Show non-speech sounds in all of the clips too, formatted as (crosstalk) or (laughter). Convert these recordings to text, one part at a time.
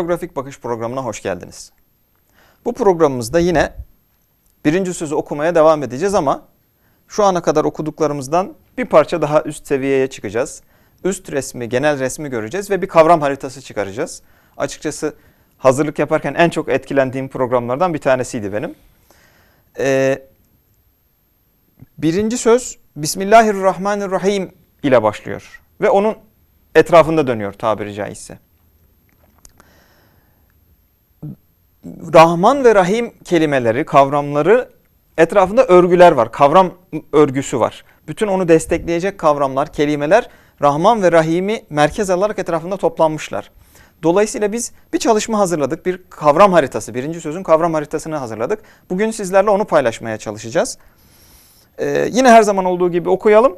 Holografik Bakış programına hoş geldiniz. Bu programımızda yine birinci sözü okumaya devam edeceğiz ama şu ana kadar okuduklarımızdan bir parça daha üst seviyeye çıkacağız. Üst resmi, genel resmi göreceğiz ve bir kavram haritası çıkaracağız. Açıkçası hazırlık yaparken en çok etkilendiğim programlardan bir tanesiydi benim. Ee, birinci söz Bismillahirrahmanirrahim ile başlıyor ve onun etrafında dönüyor tabiri caizse. Rahman ve Rahim kelimeleri, kavramları etrafında örgüler var. Kavram örgüsü var. Bütün onu destekleyecek kavramlar, kelimeler Rahman ve Rahim'i merkez alarak etrafında toplanmışlar. Dolayısıyla biz bir çalışma hazırladık. Bir kavram haritası, birinci sözün kavram haritasını hazırladık. Bugün sizlerle onu paylaşmaya çalışacağız. Ee, yine her zaman olduğu gibi okuyalım.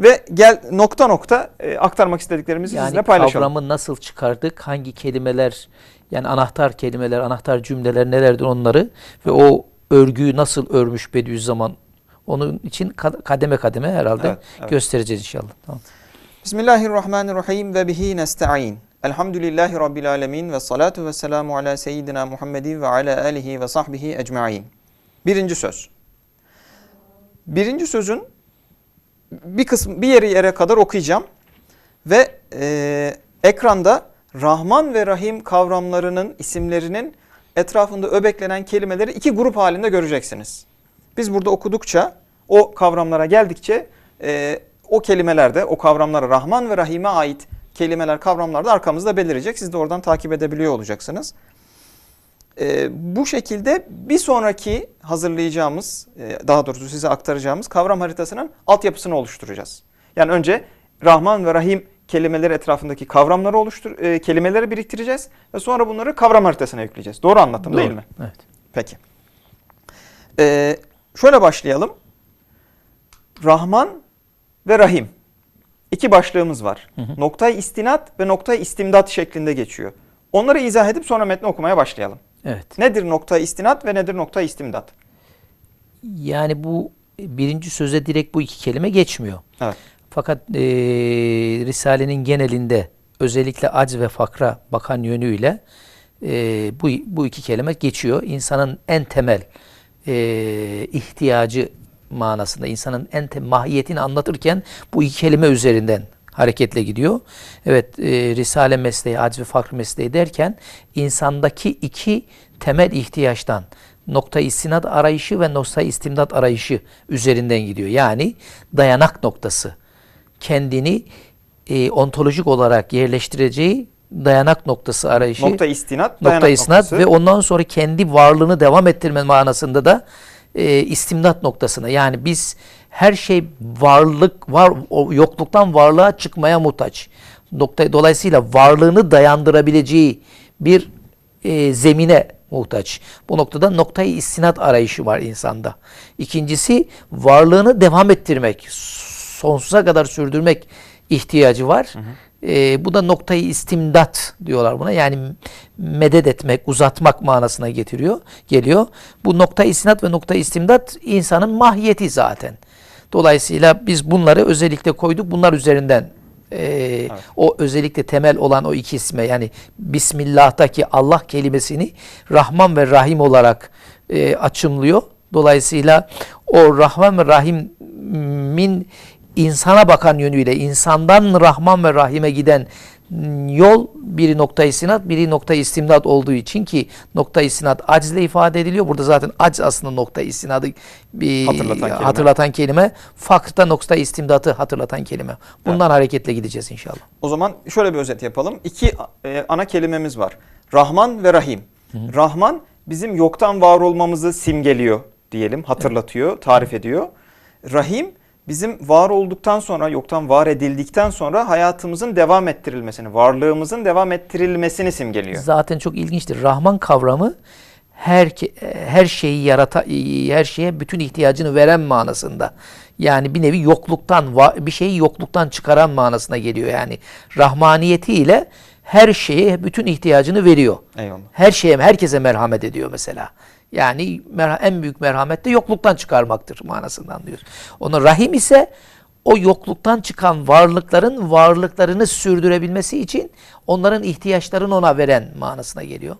Ve gel nokta nokta e, aktarmak istediklerimizi Yani sizinle paylaşalım. kavramı nasıl çıkardık, hangi kelimeler yani anahtar kelimeler, anahtar cümleler nelerdir onları ve o örgüyü nasıl örmüş Bediüzzaman onun için ka- kademe kademe herhalde Evet, evet. göstereceğiz inşallah. Tamam. Bismillahirrahmanirrahim ve bihi nesta'in. Elhamdülillahi Rabbil alemin ve salatu ve selamu ala seyyidina Muhammedin ve ala alihi ve sahbihi ecma'in. Birinci söz. Birinci sözün bir kısmı bir yeri yere kadar okuyacağım ve e, ekranda Rahman ve Rahim kavramlarının isimlerinin etrafında öbeklenen kelimeleri iki grup halinde göreceksiniz. Biz burada okudukça o kavramlara geldikçe e, o kelimelerde o kavramlara Rahman ve Rahim'e ait kelimeler kavramlar da arkamızda belirecek. Siz de oradan takip edebiliyor olacaksınız. E, bu şekilde bir sonraki hazırlayacağımız, e, daha doğrusu size aktaracağımız kavram haritasının altyapısını oluşturacağız. Yani önce Rahman ve Rahim kelimeleri etrafındaki kavramları oluştur, e, kelimeleri biriktireceğiz ve sonra bunları kavram haritasına yükleyeceğiz. Doğru anlattım değil Doğru. mi? Evet. Peki. Ee, şöyle başlayalım. Rahman ve Rahim. İki başlığımız var. Noktay istinat ve noktay istimdat şeklinde geçiyor. Onları izah edip sonra metni okumaya başlayalım. Evet. Nedir noktay istinat ve nedir noktay istimdat? Yani bu birinci söze direkt bu iki kelime geçmiyor. Evet. Fakat eee, Risale'nin genelinde özellikle acz ve fakra bakan yönüyle eee, bu, bu iki kelime geçiyor. İnsanın en temel eee, ihtiyacı manasında, insanın en tem mahiyetini anlatırken bu iki kelime üzerinden hareketle gidiyor. Evet, eee, Risale mesleği, acz ve fakr mesleği derken insandaki iki temel ihtiyaçtan nokta istinat arayışı ve nokta istimdat arayışı üzerinden gidiyor. Yani dayanak noktası kendini e, ontolojik olarak yerleştireceği dayanak noktası arayışı. Nokta istinat, nokta dayanak istinat noktası. ve ondan sonra kendi varlığını devam ettirme manasında da e, istimdat noktasına. Yani biz her şey varlık var o yokluktan varlığa çıkmaya muhtaç. Nokta dolayısıyla varlığını dayandırabileceği bir e, zemine muhtaç. Bu noktada noktayı istinat arayışı var insanda. İkincisi varlığını devam ettirmek, sonsuza kadar sürdürmek ihtiyacı var. E, bu da noktayı istimdat diyorlar buna. Yani medet etmek, uzatmak manasına getiriyor, geliyor. Bu nokta istinat ve nokta istimdat insanın mahiyeti zaten. Dolayısıyla biz bunları özellikle koyduk. Bunlar üzerinden e, o özellikle temel olan o iki isme yani Bismillah'taki Allah kelimesini Rahman ve Rahim olarak e, açımlıyor. Dolayısıyla o Rahman ve Rahim'in insana bakan yönüyle insandan Rahman ve Rahim'e giden yol biri nokta istinat, biri nokta istimdat olduğu için ki nokta istinat acizle ifade ediliyor. Burada zaten aciz aslında nokta istinadı bir Hatırlatan kelime. hatırlatan kelime. Fakr da nokta istimdatı hatırlatan kelime. Bundan hareketle gideceğiz inşallah. O zaman şöyle bir özet yapalım. İki e, ana kelimemiz var. Rahman ve Rahim. Rahman bizim yoktan var olmamızı simgeliyor diyelim, hatırlatıyor, tarif ediyor. Rahim bizim var olduktan sonra, yoktan var edildikten sonra hayatımızın devam ettirilmesini, varlığımızın devam ettirilmesini simgeliyor. Zaten çok ilginçtir. Rahman kavramı her her şeyi yarata her şeye bütün ihtiyacını veren manasında. Yani bir nevi yokluktan bir şeyi yokluktan çıkaran manasına geliyor yani. Rahmaniyetiyle her şeye bütün ihtiyacını veriyor. Eyvallah. Her şeye herkese merhamet ediyor mesela. Yani en büyük merhamet de yokluktan çıkarmaktır manasında anlıyoruz. Onu rahim ise o yokluktan çıkan varlıkların varlıklarını sürdürebilmesi için onların ihtiyaçlarını ona veren manasına geliyor.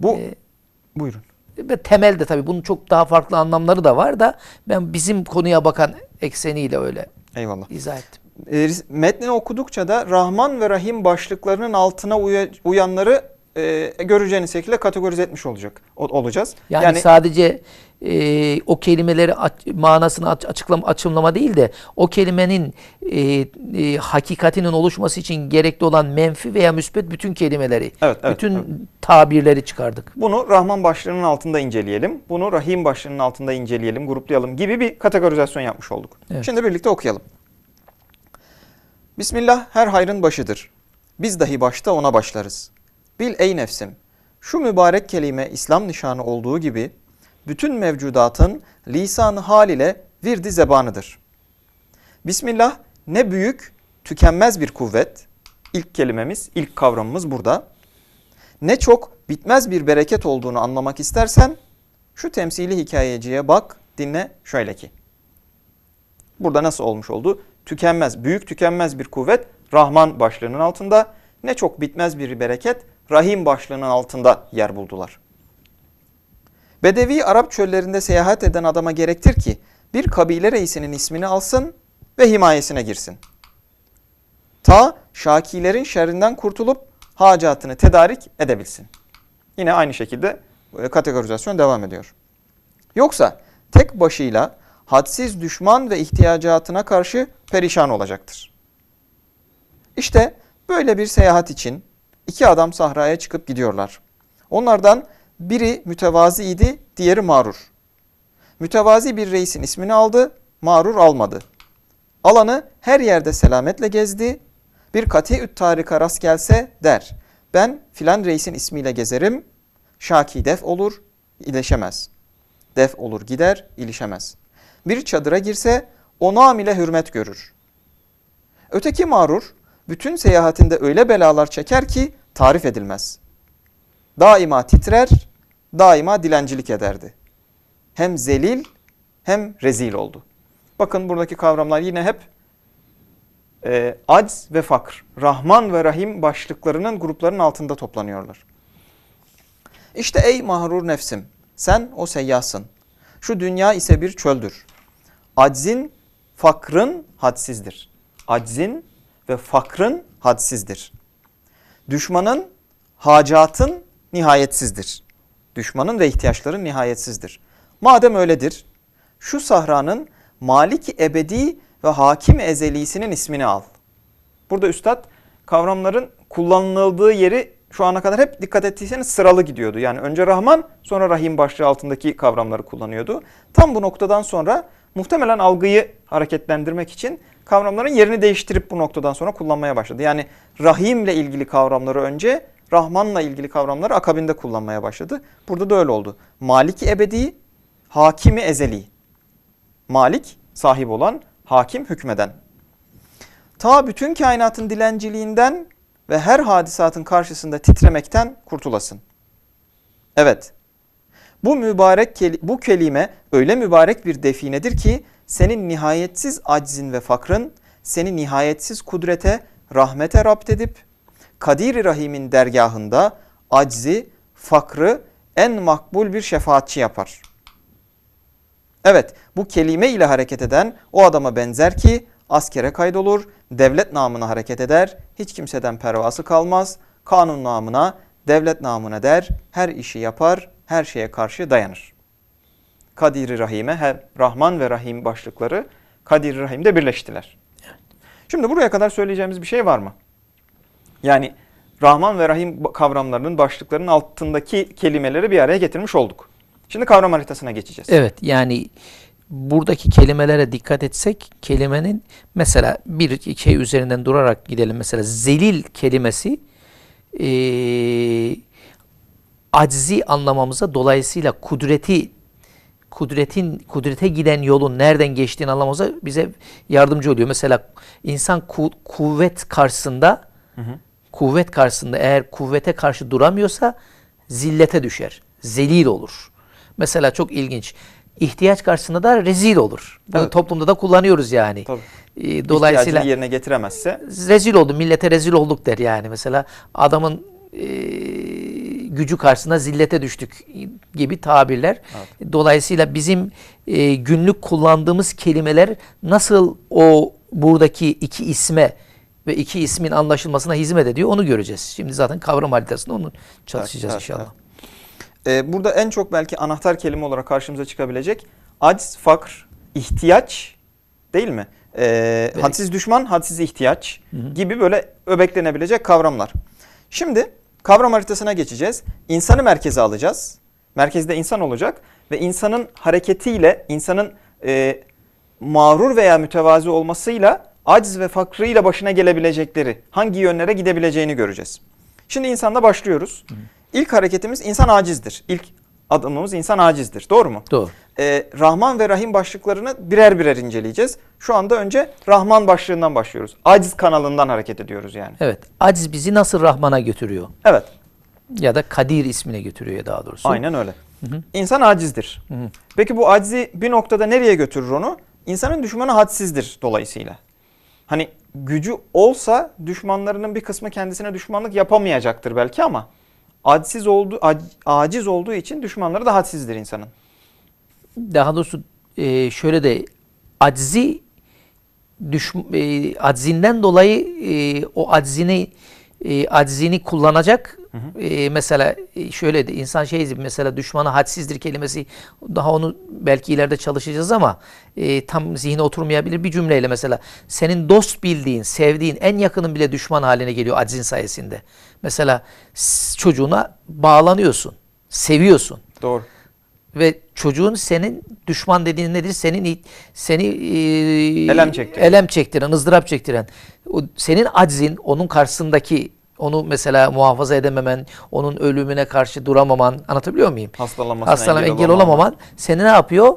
Bu Ee, buyurun. Ve temelde tabii bunun çok daha farklı anlamları da var da ben bizim konuya bakan ekseniyle öyle Eyvallah. izah ettim. E, metnini okudukça da Rahman ve Rahim başlıklarının altına uya- uyanları e, göreceğiniz şekilde kategorize etmiş olacak olacağız. Yani, sadece e, o kelimeleri aç- manasını aç- açıklama açımlama değil de o kelimenin e, e, hakikatinin oluşması için gerekli olan menfi veya müsbet bütün kelimeleri, Evet, evet, bütün evet. tabirleri çıkardık. Bunu Rahman başlığının altında inceleyelim. Bunu Rahim başlığının altında inceleyelim, gruplayalım gibi bir kategorizasyon yapmış olduk. Evet. Şimdi birlikte okuyalım. Bismillah her hayrın başıdır. Biz dahi başta ona başlarız. Bil ey nefsim, şu mübarek kelime İslam nişanı olduğu gibi bütün mevcudatın lisanı hal ile virdi zebanıdır. Bismillah ne büyük, tükenmez bir kuvvet. İlk kelimemiz, ilk kavramımız burada. Ne çok bitmez bir bereket olduğunu anlamak istersen şu temsili hikayeciye bak, dinle şöyle ki. Burada nasıl olmuş oldu? Tükenmez, büyük tükenmez bir kuvvet Rahman başlığının altında. Ne çok bitmez bir bereket Rahim başlığının altında yer buldular. Bedevi Arap çöllerinde seyahat eden adama gerektir ki bir kabile reisinin ismini alsın ve himayesine girsin. Ta şakilerin şerrinden kurtulup hacatını tedarik edebilsin. Yine aynı şekilde e, kategorizasyon devam ediyor. Yoksa tek başıyla hadsiz düşman ve ihtiyacatına karşı perişan olacaktır. İşte böyle bir seyahat için iki adam sahraya çıkıp gidiyorlar. Onlardan biri mütevazi idi, diğeri mağrur. Mütevazi bir reisin ismini aldı, mağrur almadı. Alanı her yerde selametle gezdi. Bir kati tarika rast gelse der. Ben filan reisin ismiyle gezerim. Şaki def olur, ileşemez. Def olur gider, ilişemez. Bir çadıra girse o nam ile hürmet görür. Öteki mağrur bütün seyahatinde öyle belalar çeker ki tarif edilmez. Daima titrer, daima dilencilik ederdi. Hem zelil hem rezil oldu. Bakın buradaki kavramlar yine hep e, acz ve fakr, Rahman ve Rahim başlıklarının grupların altında toplanıyorlar. İşte ey mahrur nefsim, sen o seyyahsın. Şu dünya ise bir çöldür. Aczin, fakrın hadsizdir. Aczin ve fakrın hadsizdir. Düşmanın, hacatın nihayetsizdir. Düşmanın ve ihtiyaçların nihayetsizdir. Madem öyledir, şu sahranın Malik ebedi ve hakim ezelisinin ismini al. Burada üstad kavramların kullanıldığı yeri şu ana kadar hep dikkat ettiyseniz sıralı gidiyordu. Yani önce Rahman sonra Rahim başlığı altındaki kavramları kullanıyordu. Tam bu noktadan sonra muhtemelen algıyı hareketlendirmek için kavramların yerini değiştirip bu noktadan sonra kullanmaya başladı. Yani Rahim'le ilgili kavramları önce, Rahman'la ilgili kavramları akabinde kullanmaya başladı. Burada da öyle oldu. Maliki ebedi, hakimi ezeli. Malik sahip olan, hakim hükmeden. Ta bütün kainatın dilenciliğinden ve her hadisatın karşısında titremekten kurtulasın. Evet. Bu mübarek bu kelime öyle mübarek bir definedir ki senin nihayetsiz aczin ve fakrın seni nihayetsiz kudrete, rahmete rapt edip Kadir-i Rahim'in dergahında aczi, fakrı en makbul bir şefaatçi yapar. Evet, bu kelime ile hareket eden o adama benzer ki askere kaydolur, devlet namına hareket eder, hiç kimseden pervası kalmaz, kanun namına, devlet namına der, her işi yapar, her şeye karşı dayanır. Kadir-i Rahim'e hem Rahman ve Rahim başlıkları Kadir-i Rahim'de birleştiler. Şimdi buraya kadar söyleyeceğimiz bir şey var mı? Yani Rahman ve Rahim kavramlarının başlıklarının altındaki kelimeleri bir araya getirmiş olduk. Şimdi kavram haritasına geçeceğiz. Evet yani buradaki kelimelere dikkat etsek kelimenin mesela bir şey üzerinden durarak gidelim. Mesela zelil kelimesi eee aczi anlamamıza dolayısıyla kudreti kudretin kudrete giden yolun nereden geçtiğini anlamamıza bize yardımcı oluyor. Mesela insan ku- kuvvet karşısında kuvvet karşısında eğer kuvvete karşı duramıyorsa zillete düşer. Zelil olur. Mesela çok ilginç. ihtiyaç karşısında da rezil olur. Bunu Evet. toplumda da kullanıyoruz yani. Tabii. Ee, dolayısıyla İhtiyacını yerine getiremezse rezil oldum, millete rezil olduk der yani. Mesela adamın e, gücü karşısında zillete düştük gibi tabirler. Dolayısıyla bizim e, günlük kullandığımız kelimeler nasıl o buradaki iki isme ve iki ismin anlaşılmasına hizmet ediyor onu göreceğiz. Şimdi zaten kavram haritasında onu çalışacağız Evet, evet, inşallah. Ee, burada en çok belki anahtar kelime olarak karşımıza çıkabilecek aciz, fakr, ihtiyaç değil mi? Ee, hadsiz düşman, hadsiz ihtiyaç gibi böyle öbeklenebilecek kavramlar. Şimdi kavram haritasına geçeceğiz. İnsanı merkeze alacağız. Merkezde insan olacak ve insanın hareketiyle, insanın e, mağrur veya mütevazi olmasıyla aciz ve fakrıyla başına gelebilecekleri, hangi yönlere gidebileceğini göreceğiz. Şimdi insanla başlıyoruz. İlk hareketimiz insan acizdir. İlk adımımız insan acizdir. Doğru mu? Doğru. Ee, Rahman ve Rahim başlıklarını birer birer inceleyeceğiz. Şu anda önce Rahman başlığından başlıyoruz. Aciz kanalından hareket ediyoruz yani. Evet. Aciz bizi nasıl Rahman'a götürüyor? Evet, Ya da Kadir ismine götürüyor daha doğrusu. aynen öyle. İnsan acizdir. Peki bu acizi bir noktada nereye götürür onu? İnsanın düşmanı hadsizdir dolayısıyla. Hani gücü olsa düşmanlarının bir kısmı kendisine düşmanlık yapamayacaktır belki ama aciz olduğu ac- aciz olduğu için düşmanları da hadsizdir insanın. Daha doğrusu e, şöyle de aczi düş, e, aczinden dolayı e, o aczini e, aczini kullanacak. E, mesela e, şöyle de insan şey mesela düşmanı hadsizdir kelimesi daha onu belki ileride çalışacağız ama e, tam zihne oturmayabilir bir cümleyle mesela senin dost bildiğin, sevdiğin en yakının bile düşman haline geliyor aczin sayesinde. Mesela çocuğuna bağlanıyorsun, seviyorsun Doğru. Ve çocuğun senin düşman dediğin nedir? Senin seni e, Elem çektiren. elem çektiren, ızdırap çektiren. O senin aczin, onun karşısındaki onu mesela muhafaza edememen, onun ölümüne karşı duramaman, anlatabiliyor muyum? Hastalanmasına Hastalan engel engel, olamaman. olamaman seni ne yapıyor?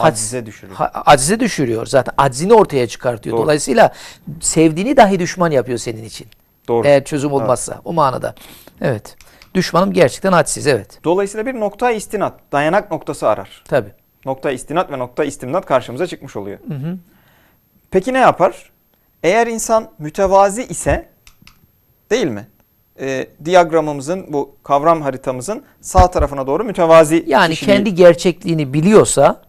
Acize düşürüyor. ha- acize düşürüyor. Zaten aczini ortaya çıkartıyor. Doğru. Dolayısıyla sevdiğini dahi düşman yapıyor senin için. Doğru. Eğer çözüm olmazsa. O manada. Evet. Düşmanım gerçekten hadsiz. Evet. Dolayısıyla bir nokta istinat, dayanak noktası arar. Tabii. Nokta istinat ve nokta istimdat karşımıza çıkmış oluyor. Peki ne yapar? Eğer insan mütevazi ise değil mi? Ee, diyagramımızın bu kavram haritamızın sağ tarafına doğru mütevazi Yani kişiliği- kendi gerçekliğini biliyorsa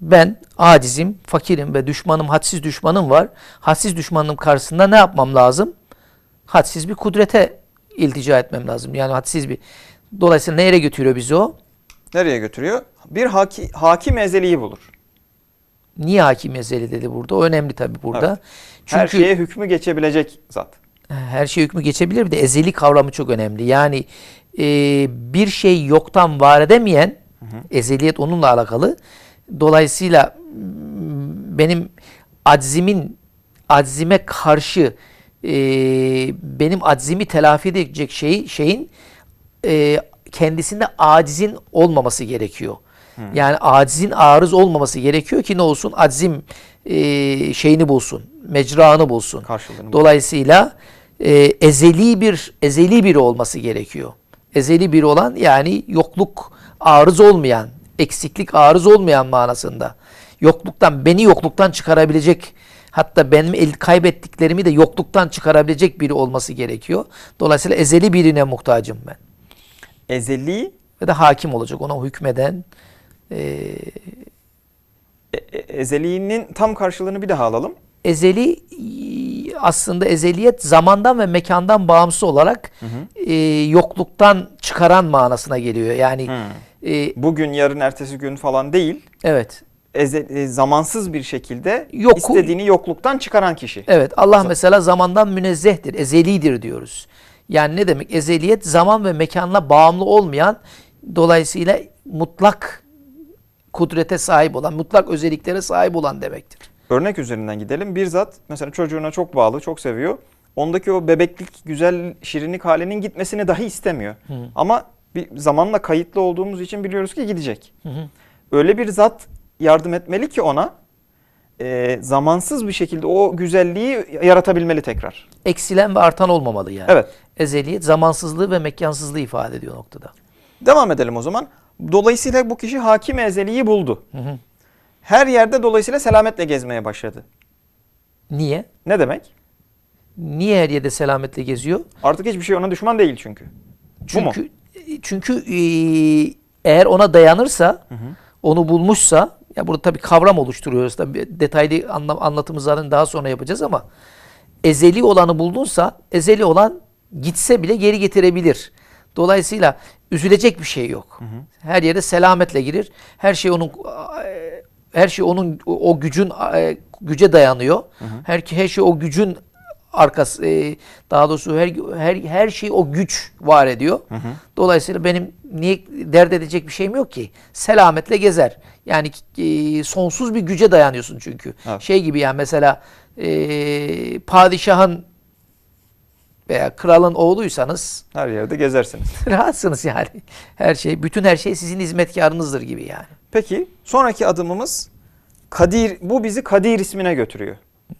ben acizim, fakirim ve düşmanım, hadsiz düşmanım var. Hadsiz düşmanım karşısında ne yapmam lazım? Hadsiz bir kudrete iltica etmem lazım. Yani hadsiz bir Dolayısıyla nereye götürüyor bizi o? nereye götürüyor? Bir haki, hakim ezeliyi bulur. Niye hakim ezeli dedi burada? O önemli tabii burada. Evet. Çünkü Her şeye hükmü geçebilecek zat. her şey hükmü geçebilir. Bir de ezeli kavramı çok önemli. Yani e, bir şey yoktan var edemeyen ezeliyet onunla alakalı. Dolayısıyla benim aczimin aczime karşı e, benim aczimi telafi edecek şey, şeyin e, kendisinde acizin olmaması gerekiyor. Yani acizin arız olmaması gerekiyor ki ne olsun? Aczim e, şeyini bulsun, mecranı bulsun. Karşılığını. Dolayısıyla e, ezeli bir ezeli biri olması gerekiyor. Ezeli biri olan yani yokluk arız olmayan, eksiklik arız olmayan manasında. Yokluktan beni yokluktan çıkarabilecek hatta benim el kaybettiklerimi de yokluktan çıkarabilecek biri olması gerekiyor. Dolayısıyla ezeli birine muhtacım ben. Ezeli Ve de hakim olacak ona hükmeden e, e- e- ezeliğinin tam karşılığını bir daha alalım. ezeli e, aslında ezeliyet zamandan ve mekandan bağımsız olarak e, yokluktan çıkaran manasına geliyor. Yani e, Bugün, yarın, ertesi gün falan değil. evet. Eze- e, zamansız bir şekilde Yoku- istediğini yokluktan çıkaran kişi. Evet Allah Za- mesela zamandan münezzehtir, ezelidir diyoruz. Yani ne demek? Ezeliyet zaman ve mekanla bağımlı olmayan dolayısıyla mutlak kudrete sahip olan, mutlak özelliklere sahip olan demektir. Örnek üzerinden gidelim. Bir zat mesela çocuğuna çok bağlı, çok seviyor. Ondaki o bebeklik, güzel, şirinlik halinin gitmesini dahi istemiyor. Ama bir zamanla kayıtlı olduğumuz için biliyoruz ki gidecek. Öyle bir zat yardım etmeli ki ona e, zamansız bir şekilde o güzelliği yaratabilmeli tekrar. Eksilen ve artan olmamalı yani. Evet. Ezeliyet zamansızlığı ve mekansızlığı ifade ediyor noktada. Devam edelim o zaman. Dolayısıyla bu kişi hakim ezeliyi buldu. Her yerde dolayısıyla selametle gezmeye başladı. Niye? Ne demek? Niye her yerde selametle geziyor? Artık hiçbir şey ona düşman değil çünkü. Çünkü çünkü e, eğer ona dayanırsa, onu bulmuşsa ya burada tabii kavram oluşturuyoruz. Tabii detaylı anla- anlatımı zaten daha sonra yapacağız ama ezeli olanı buldunsa ezeli olan gitse bile geri getirebilir. Dolayısıyla üzülecek bir şey yok. Her yere selametle girir. Her şey onun her şey onun o gücün e, güce dayanıyor. Her her şey o gücün arkası e, daha doğrusu her her her şey o güç var ediyor. Dolayısıyla benim niye dert edecek bir şeyim yok ki. Selametle gezer. Yani e, sonsuz bir güce dayanıyorsun çünkü. Evet. Şey gibi yani mesela e, padişahın veya kralın oğluysanız Her yerde gezersiniz. (laughs) rahatsınız yani. Her şey, bütün her şey sizin hizmetkarınızdır gibi yani. Peki sonraki adımımız Kadir. Bu bizi Kadir ismine götürüyor.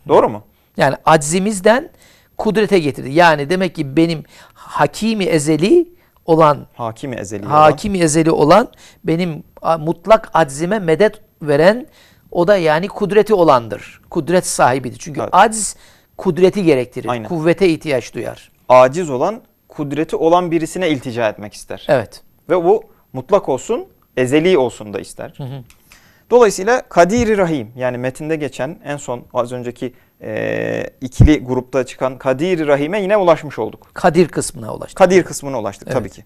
Doğru mu? Yani aczimizden kudrete getirdi. Yani demek ki benim hakimi ezeli olan, Hakimi ezeli. olan. hakimi ezeli olan benim mutlak aczime medet veren o da yani kudreti olandır. Kudret sahibidir. Çünkü Evet. acz kudreti gerektirir. Aynen. Kuvvete ihtiyaç duyar. Aciz olan, kudreti olan birisine iltica etmek ister. Evet. Ve bu mutlak olsun, ezeli olsun da ister. Dolayısıyla Kadir-i Rahim yani metinde geçen en son az önceki eee, ikili grupta çıkan Kadir-i Rahim'e yine ulaşmış olduk. Kadir kısmına ulaştık. Kadir kısmına ulaştık tabii ki.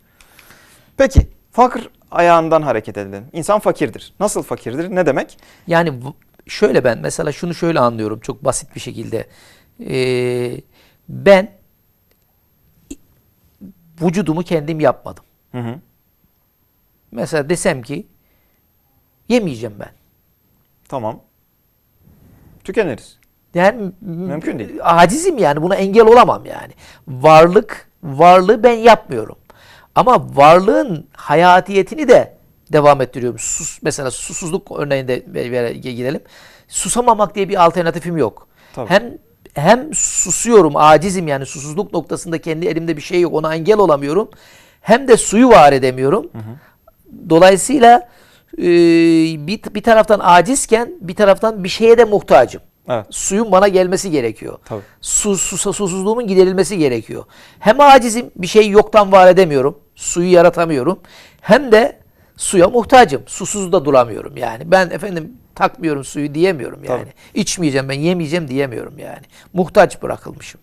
Peki fakir ayağından hareket edelim. İnsan fakirdir. Nasıl fakirdir? Ne demek? Yani şöyle ben mesela şunu şöyle anlıyorum çok basit bir şekilde. Ee, ben vücudumu kendim yapmadım. Hı hı. Mesela desem ki yemeyeceğim ben. Tamam. Tükeniriz. Yani Mümkün değil. Acizim yani buna engel olamam yani. Varlık, varlığı ben yapmıyorum. Ama varlığın hayatiyetini de devam ettiriyorum. Sus, mesela susuzluk örneğinde gidelim. Susamamak diye bir alternatifim yok. Tabii. Hem hem susuyorum, acizim yani susuzluk noktasında kendi elimde bir şey yok, ona engel olamıyorum. Hem de suyu var edemiyorum. Dolayısıyla e, bir, bir taraftan acizken bir taraftan bir şeye de muhtacım. Evet. Suyun bana gelmesi gerekiyor. Tabii. Su, su, susuzluğumun giderilmesi gerekiyor. Hem acizim bir şeyi yoktan var edemiyorum. Suyu yaratamıyorum. Hem de suya muhtacım. Susuz da duramıyorum yani. Ben efendim takmıyorum suyu diyemiyorum yani. Tabii. İçmeyeceğim ben yemeyeceğim diyemiyorum yani. Muhtaç bırakılmışım.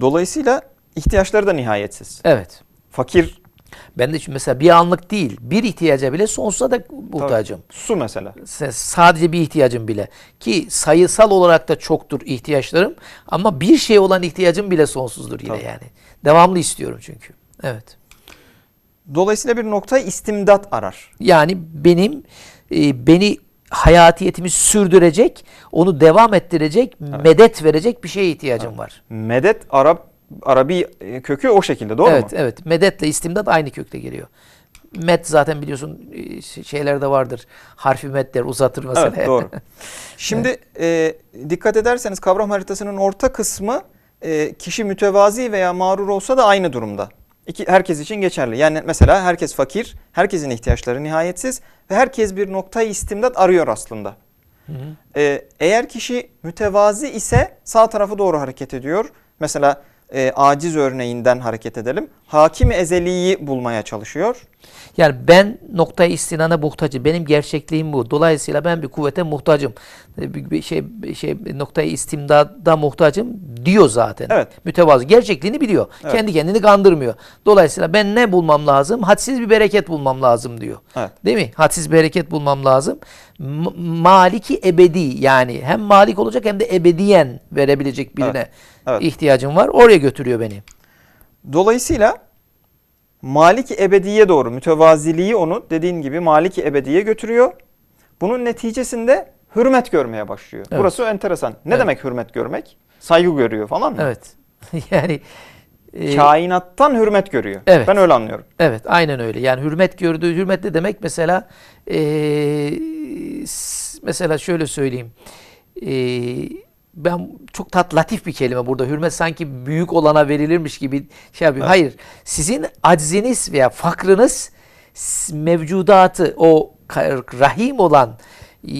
Dolayısıyla ihtiyaçları da nihayetsiz. Evet. Fakir Ben de şimdi mesela bir anlık değil, bir ihtiyaca bile sonsuza da muhtacım. su mesela. S- Sadece bir ihtiyacım bile. Ki sayısal olarak da çoktur ihtiyaçlarım. Ama bir şey olan ihtiyacım bile sonsuzdur yine Tabii. yani. Devamlı istiyorum çünkü. Evet. Dolayısıyla bir noktayı istimdat arar. Yani benim e, beni hayatiyetimi sürdürecek, onu devam ettirecek, medet verecek bir şeye ihtiyacım var. Medet Arap Arabi e, kökü o şekilde doğru evet, mu? evet. Medetle istimdat aynı kökte geliyor. Met zaten biliyorsun e, şeylerde vardır. Harfi met der, uzatır mesela. Evet doğru. (laughs) Şimdi e, dikkat ederseniz kavram haritasının orta kısmı e, kişi mütevazi veya mağrur olsa da aynı durumda. İki, herkes için geçerli. Yani mesela herkes fakir, herkesin ihtiyaçları nihayetsiz ve herkes bir noktayı istimdat arıyor aslında. E, eğer kişi mütevazi ise sağ tarafa doğru hareket ediyor. Mesela e, aciz örneğinden hareket edelim. Hakim ezeliyi bulmaya çalışıyor. Yani ben noktayı istinana muhtacım. Benim gerçekliğim bu. Dolayısıyla ben bir kuvvete muhtacım. E, Bir bir şey bir şey noktayı istimdada muhtacım diyor zaten. Evet. Mütevazı gerçekliğini biliyor. Evet. Kendi kendini kandırmıyor. Dolayısıyla ben ne bulmam lazım? Hadsiz bir bereket bulmam lazım diyor. Evet. Değil mi? Hadsiz bereket bulmam lazım. M- maliki ebedi yani hem malik olacak hem de ebediyen verebilecek birine Evet. Evet. ihtiyacım var. Oraya götürüyor beni. Dolayısıyla Maliki ebediye doğru mütevaziliği onu dediğin gibi Maliki ebediye götürüyor. Bunun neticesinde hürmet görmeye başlıyor. Evet. Burası enteresan. Ne Evet. demek hürmet görmek? Saygı görüyor falan mı? Evet. (laughs) yani e, Kainattan hürmet görüyor. Evet. Ben öyle anlıyorum. Evet aynen öyle. Yani hürmet gördüğü hürmet ne demek? Mesela s- mesela şöyle söyleyeyim. Eee, ben çok tat latif bir kelime burada. Hürmet sanki büyük olana verilirmiş gibi şey yapıyor. Evet. Hayır. Sizin acziniz veya fakrınız mevcudatı o rahim olan e,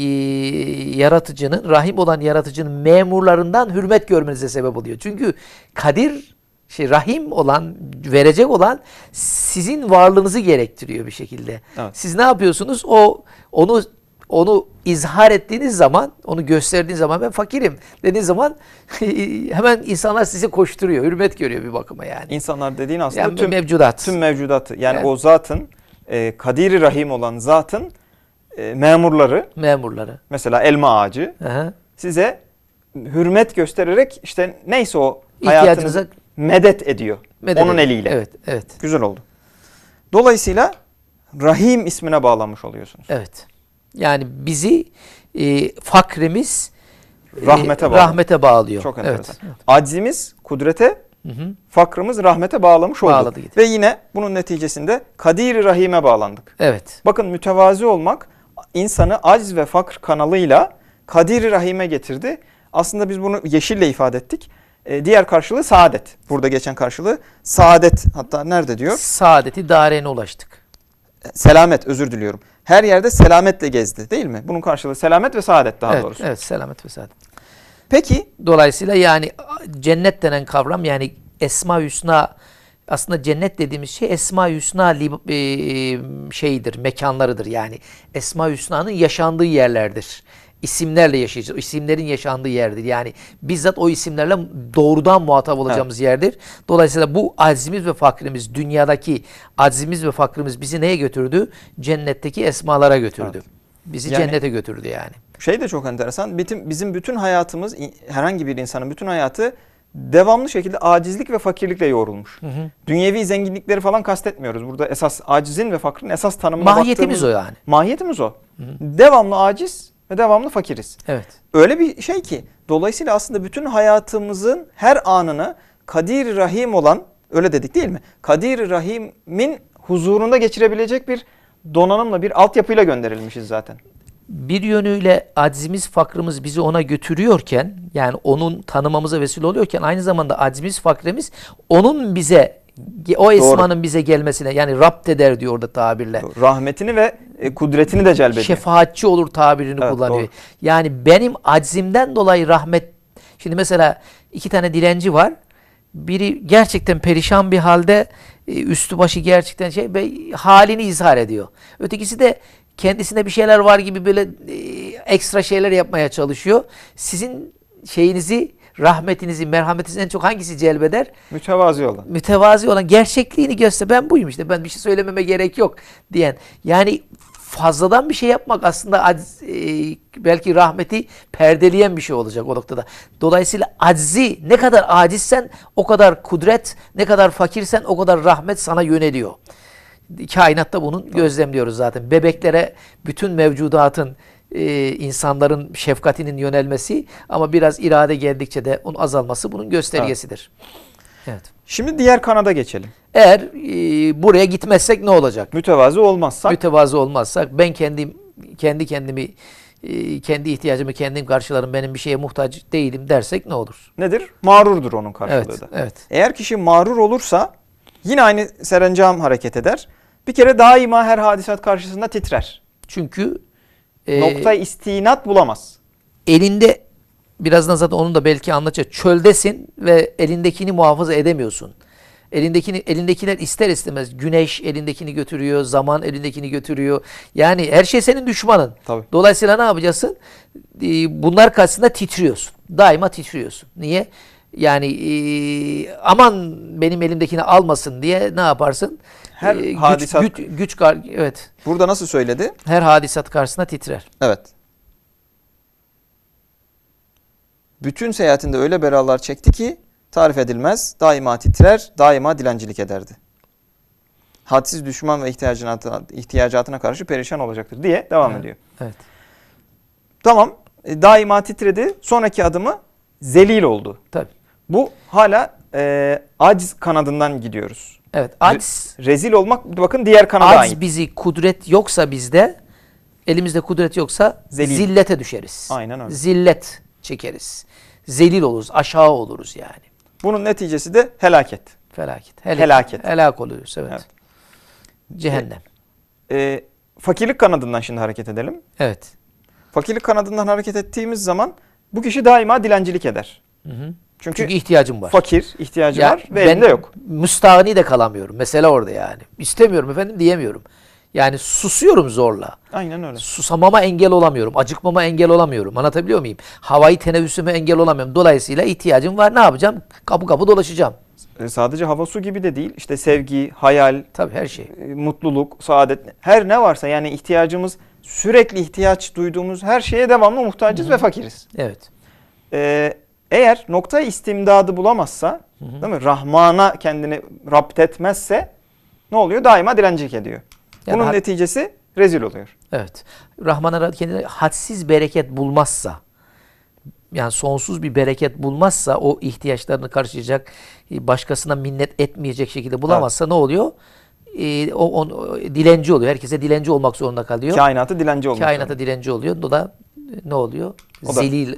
yaratıcının rahim olan yaratıcının memurlarından hürmet görmenize sebep oluyor. Çünkü kadir şey rahim olan verecek olan sizin varlığınızı gerektiriyor bir şekilde. Evet. Siz ne yapıyorsunuz? O onu onu izhar ettiğiniz zaman, onu gösterdiğiniz zaman ben fakirim dediğiniz zaman (laughs) hemen insanlar sizi koşturuyor, hürmet görüyor bir bakıma yani. İnsanlar dediğin aslında Yani tüm mevcudat. tüm mevcudatı yani Evet. o zatın e, kadiri rahim olan zatın e, memurları memurları. mesela elma ağacı Aha. size hürmet göstererek işte neyse o hayatınızı medet ediyor. medet onun ediyor. eliyle. Evet, evet. Güzel oldu. Dolayısıyla Rahim ismine bağlanmış oluyorsunuz. Evet. Yani bizi e, fakrimiz e, Rahmete bağlı. rahmete bağlıyor. Çok evet. enteresan. Aczimiz kudrete, Hı hı. fakrımız rahmete bağlamış oldu. Bağladı gitti. Ve yine bunun neticesinde Kadir-i Rahim'e bağlandık. Evet. Bakın mütevazi olmak insanı acz ve fakr kanalıyla Kadir-i Rahim'e getirdi. Aslında biz bunu yeşille ifade ettik. Ee, diğer karşılığı saadet. Burada geçen karşılığı saadet. Hatta nerede diyor? Saadeti darene ulaştık. Selamet özür diliyorum. Her yerde selametle gezdi değil mi? Bunun karşılığı selamet ve saadet daha evet, doğrusu. evet, selamet ve saadet. Peki Dolayısıyla yani cennet denen kavram yani Esma Hüsna aslında cennet dediğimiz şey Esma Hüsna li- e, şeyidir, mekanlarıdır. Yani Esma Hüsna'nın yaşandığı yerlerdir. İsimlerle yaşayacağız. İsimlerin yaşandığı yerdir. Yani bizzat o isimlerle doğrudan muhatap olacağımız yerdir. Dolayısıyla bu aczimiz ve fakrimiz, dünyadaki aczimiz ve fakrimiz bizi neye götürdü? Cennetteki esmalara götürdü. Evet. Bizi Yani- cennete götürdü yani. şey de çok enteresan. Bütün, bizim bütün hayatımız herhangi bir insanın bütün hayatı devamlı şekilde acizlik ve fakirlikle yoğrulmuş. Dünyevi zenginlikleri falan kastetmiyoruz. Burada esas acizin ve fakrın esas tanımına Mahiyetimiz baktığımız- o yani. Mahiyetimiz o. Devamlı aciz ve devamlı fakiriz. Evet. Öyle bir şey ki dolayısıyla aslında bütün hayatımızın her anını Kadir Rahim olan öyle dedik değil mi? Kadir Rahim'in huzurunda geçirebilecek bir donanımla bir altyapıyla gönderilmişiz zaten. bir yönüyle aczimiz, fakrımız bizi ona götürüyorken yani onun tanımamıza vesile oluyorken aynı zamanda aczimiz, fakrimiz onun bize o esmanın bize gelmesine yani rapt eder diyor orada tabirle. Rahmetini ve e, kudretini de celbediyor. Şefaatçi olur tabirini Evet, kullanıyor. doğru. Yani benim aczimden dolayı rahmet şimdi mesela iki tane dilenci var. Biri gerçekten perişan bir halde e, üstü başı gerçekten şey ve halini izhar ediyor. Ötekisi de kendisinde bir şeyler var gibi böyle e, ekstra şeyler yapmaya çalışıyor. Sizin şeyinizi, rahmetinizi, merhametinizi en çok hangisi celbeder? Mütevazi olan. mütevazi olan gerçekliğini göster. Ben buyum işte. Ben bir şey söylememe gerek yok diyen. Yani fazladan bir şey yapmak aslında aciz, e, belki rahmeti perdeleyen bir şey olacak o noktada. Dolayısıyla aczi ne kadar acizsen o kadar kudret, ne kadar fakirsen o kadar rahmet sana yöneliyor. Kainatta bunun gözlemliyoruz zaten. Bebeklere bütün mevcudatın e, insanların şefkatinin yönelmesi ama biraz irade geldikçe de onun azalması bunun göstergesidir. Evet. Şimdi diğer kanada geçelim. Eğer e, buraya gitmezsek ne olacak? Mütevazi olmazsak Mütevazı olmazsak ben kendim kendi kendimi e, kendi ihtiyacımı kendim karşılarım benim bir şeye muhtaç değilim dersek ne olur? nedir? Mağrurdur onun karşılığı Evet, da. evet. Eğer kişi mağrur olursa yine aynı serencam hareket eder. Bir kere daima her hadisat karşısında titrer. Çünkü e, Nokta istinat bulamaz. elinde birazdan zaten onun da belki anlatacak. Çöldesin ve elindekini muhafaza edemiyorsun. Elindekini elindekiler ister istemez güneş elindekini götürüyor, zaman elindekini götürüyor. Yani her şey senin düşmanın. Tabii. Dolayısıyla ne yapacaksın? Ee, Bunlar karşısında titriyorsun. Daima titriyorsun. Niye? Yani ee, aman benim elimdekini almasın diye ne yaparsın? Her Ee, güç, hadisat- güç, güç evet. Burada nasıl söyledi? Her hadisat karşısında titrer. Evet. Bütün seyahatinde öyle belalar çekti ki tarif edilmez. Daima titrer, daima dilencilik ederdi. Hadsiz düşman ve ihtiyacatına, ihtiyacatına karşı perişan olacaktır diye devam Evet. ediyor. Evet. Tamam, e, daima titredi. Sonraki adımı zelil oldu. Tabii. Bu hala e, aciz kanadından gidiyoruz. Evet. Aciz Rezil olmak bakın diğer kanada Aciz ait. bizi kudret yoksa bizde elimizde kudret yoksa Zelil. zillete düşeriz. Aynen öyle. Zillet çekeriz. Zelil oluruz, aşağı oluruz yani. Bunun neticesi de helaket. Felaket. Helak, Helaket. Helak oluyoruz evet. Evet. Cehennem. Ee, fakirlik kanadından şimdi hareket edelim. Evet. Fakirlik kanadından hareket ettiğimiz zaman bu kişi daima dilencilik eder. Hı hı. Çünkü, Çünkü ihtiyacım var. fakir, ihtiyacı Ya var ve ben elinde yok. Müstahni de kalamıyorum. Mesele orada yani. İstemiyorum efendim diyemiyorum. Yani susuyorum zorla. Aynen öyle. Susamama engel olamıyorum. Acıkmama engel olamıyorum. Anlatabiliyor muyum? Havayı teneffüsüme engel olamıyorum. Dolayısıyla ihtiyacım var. Ne yapacağım? Kapı kapı dolaşacağım. Ee, sadece hava su gibi de değil. İşte sevgi, hayal, Tabii her şey. e, mutluluk, saadet her ne varsa yani ihtiyacımız sürekli ihtiyaç duyduğumuz her şeye devamlı muhtacız ve fakiriz. Evet. Ee, eğer nokta istimdadı bulamazsa, değil mi? Rahman'a kendini rapt etmezse ne oluyor? Daima dilencilik ediyor. Yani Bunun neticesi rezil oluyor. Evet. Rahman kendine hadsiz bereket bulmazsa yani sonsuz bir bereket bulmazsa o ihtiyaçlarını karşılayacak e, başkasına minnet etmeyecek şekilde bulamazsa ne oluyor? E, o, o dilenci oluyor. Herkese dilenci olmak zorunda kalıyor. Kainatı dilenci. Kainata zorunda. dilenci oluyor. O da e, ne oluyor? O da Zelil,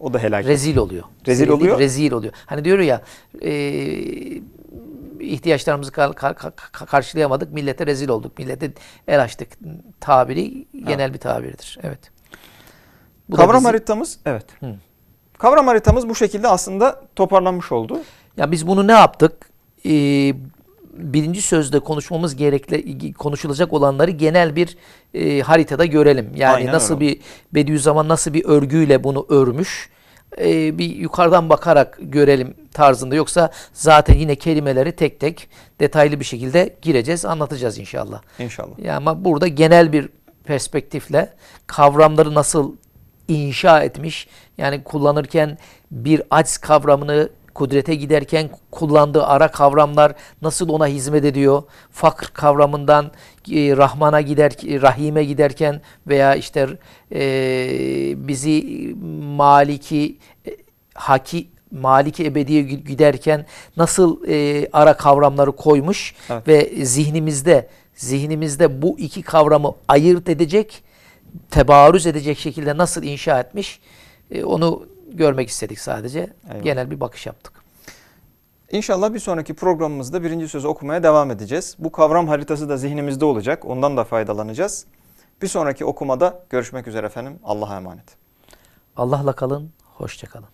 O da helak. rezil oluyor. Rezil değil, oluyor. Rezil oluyor. Hani diyor ya e, ihtiyaçlarımızı kar- kar- kar- karşılayamadık. Millete rezil olduk. Millete el açtık. Tabiri genel bir tabirdir. Evet. Bu Kavram bizi- haritamız evet. Hı. Kavram haritamız bu şekilde aslında toparlanmış oldu. Ya biz bunu ne yaptık? Ee, birinci sözde konuşmamız gerekli konuşulacak olanları genel bir e, haritada görelim. Yani Aynen nasıl öyle. bir Bediüzzaman nasıl bir örgüyle bunu örmüş? Ee, bir yukarıdan bakarak görelim tarzında. Yoksa zaten yine kelimeleri tek tek detaylı bir şekilde gireceğiz, anlatacağız inşallah. İnşallah. Ya ama burada genel bir perspektifle kavramları nasıl inşa etmiş, yani kullanırken bir aciz kavramını kudrete giderken kullandığı ara kavramlar nasıl ona hizmet ediyor? Fakr kavramından e, Rahman'a gider, Rahim'e giderken veya işte e, bizi Maliki e, Haki Maliki Ebedi'ye giderken nasıl e, ara kavramları koymuş Evet. ve zihnimizde zihnimizde bu iki kavramı ayırt edecek, tebarüz edecek şekilde nasıl inşa etmiş e, onu görmek istedik sadece. Eyvallah. Genel bir bakış yaptık. İnşallah bir sonraki programımızda birinci sözü okumaya devam edeceğiz. Bu kavram haritası da zihnimizde olacak. Ondan da faydalanacağız. Bir sonraki okumada görüşmek üzere efendim. Allah'a emanet. Allah'la kalın, hoşça kalın.